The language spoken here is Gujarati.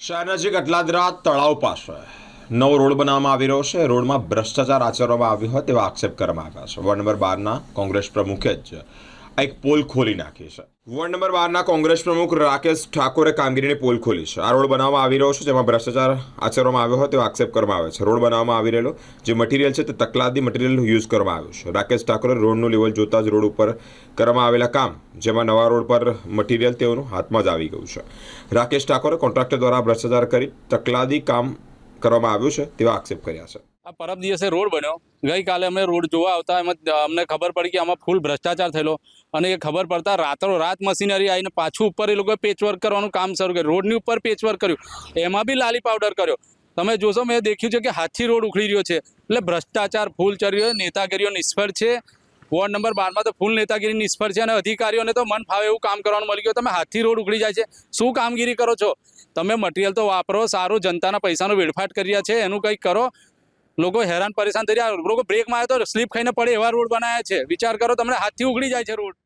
શહેર નજીક અટલાદરા તળાવ પાસે નવો રોડ બનાવવામાં આવી રહ્યો છે. રોડમાં ભ્રષ્ટાચાર આચરવામાં આવ્યો હોય તેવા આક્ષેપ કરવામાં આવ્યા છે. વોર્ડ નંબર બારના કોંગ્રેસ પ્રમુખે જ આ એક પોલ ખોલી નાખી છે. વોર્ડ નંબર બારના કોંગ્રેસ પ્રમુખ રાકેશ ઠાકોરે કામગીરીની પોલ ખોલી છે. આ રોડ બનાવવામાં આવી રહ્યો છે, જેમાં ભ્રષ્ટાચાર આચરવામાં આવ્યો હોય તેવો આક્ષેપ કરવામાં આવે છે. રોડ બનાવવામાં આવી રહેલો જે મટીરિયલ છે તે તકલાદી મટીરિયલ યુઝ કરવામાં આવ્યું છે. રાકેશ ઠાકોરે રોડનું લેવલ જોતા જ રોડ ઉપર કરવામાં આવેલા કામ, જેમાં નવા રોડ પર મટીરિયલ તેઓનું હાથમાં જ આવી ગયું છે. રાકેશ ઠાકોરે કોન્ટ્રાક્ટર દ્વારા ભ્રષ્ટાચાર કરી તકલાદી કામ કરવામાં આવ્યું છે તેવા આક્ષેપ કર્યા છે. આ પરમ દિવસે રોડ બન્યો. ગઈકાલે અમે રોડ જોવા આવતા એમાં અમને ખબર પડી કે આમાં ફૂલ ભ્રષ્ટાચાર થયેલો. અને એ ખબર પડતા રાત્રો રાત મશીનરી આવીને પાછું ઉપર એ લોકોએ પેચવર્ક કરવાનું કામ શરૂ કર્યું. રોડની ઉપર પેચવર્ક કર્યું. એમાં બી લાલી પાવડર કર્યો. તમે જોશો, મેં દેખ્યું છે કે હાથી રોડ ઉખડી રહ્યો છે. એટલે ભ્રષ્ટાચાર ફૂલ ચર્યો નેતાગીરીઓ નિષ્ફળ છે. વોર્ડ નંબર બારમાં તો ફૂલ નેતાગીરી નિષ્ફળ છે અને અધિકારીઓને તો મન ફાવે એવું કામ કરવાનું મળી ગયું. તમે હાથી રોડ ઉખડી જાય છે. શું કામગીરી કરો છો? તમે મટીરિયલ તો વાપરો, સારું, જનતાના પૈસાનો વેડફાટ કરી રહ્યા છે. એનું કંઈક કરો. લોકો હેરાન પરેશાન થઈ રહ્યા. લોકો બ્રેક મારે તો સ્લીપ ખાઈને પડે એવા રોડ બનાવ્યા છે. વિચાર કરો, તમને હાથથી ઉગડી જાય છે રોડ.